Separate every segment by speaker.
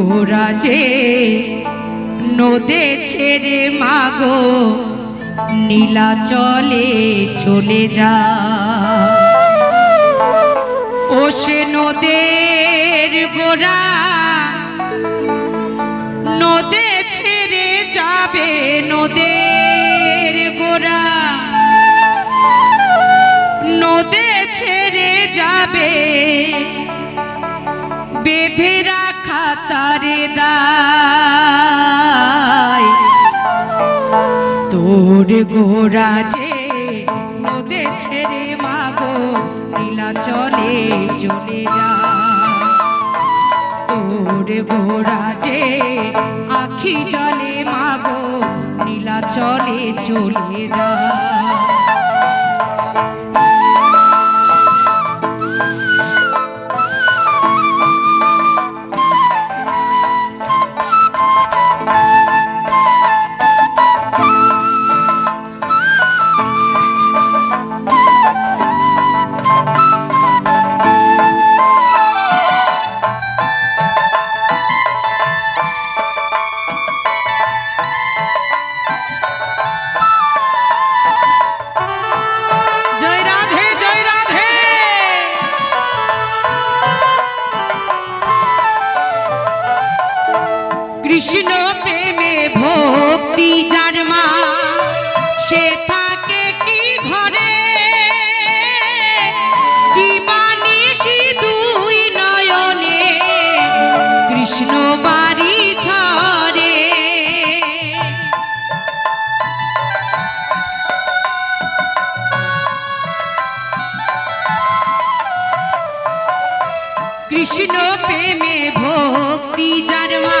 Speaker 1: তোর যে নদে ছেড়ে মাগো, নীলা চলে চলে যা। ও সে নদের গোরা নদে ছেড়ে যাবে নদের গোরা নদে ছেড়ে যাবে তারে দায় তোর গোরা যে নদে ছেড়ে মাগো, নীলা চলে চলে যা। তোর গোরা যে আখি জলে মাগো, নীলা চলে চলে যা। কৃষ্ণ প্রেমে ভক্তি যার মা, সে থাকে কি ঘরে? দিবানিশি দুই নয়নে কৃষ্ণ বাড়ি ঝরে। কৃষ্ণ প্রেমে ভক্তি যার মা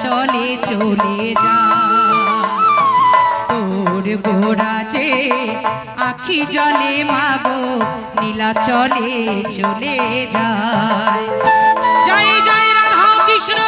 Speaker 1: চলে চলে যা। তোর ঘোড়া যে আখি জলে মাগো নীলা চলে চলে যায়। জয় জয় রাধা কৃষ্ণ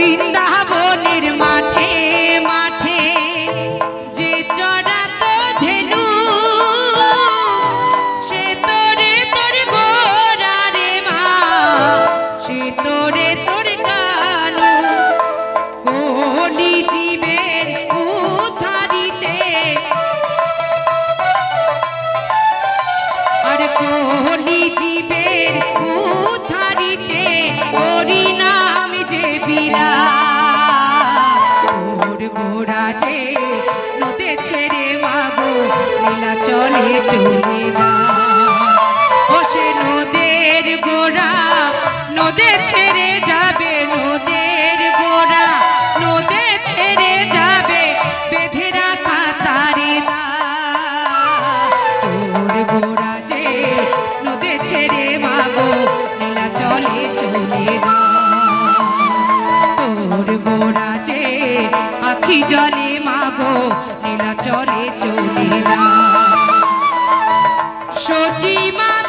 Speaker 1: বৃন্দাবনের মাঠে মাঠে যে চড়াতো ধেনু, সে তোরে তোর গোরা রে মা, সে তোরে তোর কানু। কলি জীবের উদ্ধারিতে আর কলি জীবের উদ্ধারিতে নীলাচলে চলে যা। ও সে নদের গোড়া, নদে ছেড়ে যাবে, নদের গোড়া, নদে ছেড়ে যাবে, বেঁধে রাখা তারে তোর গোড়া যে নদে ছেড়ে মাগো নীলাচলে চলে যা। তোর গোড়া যে আখি জলে মাগো চলে চলে যা। সচিমা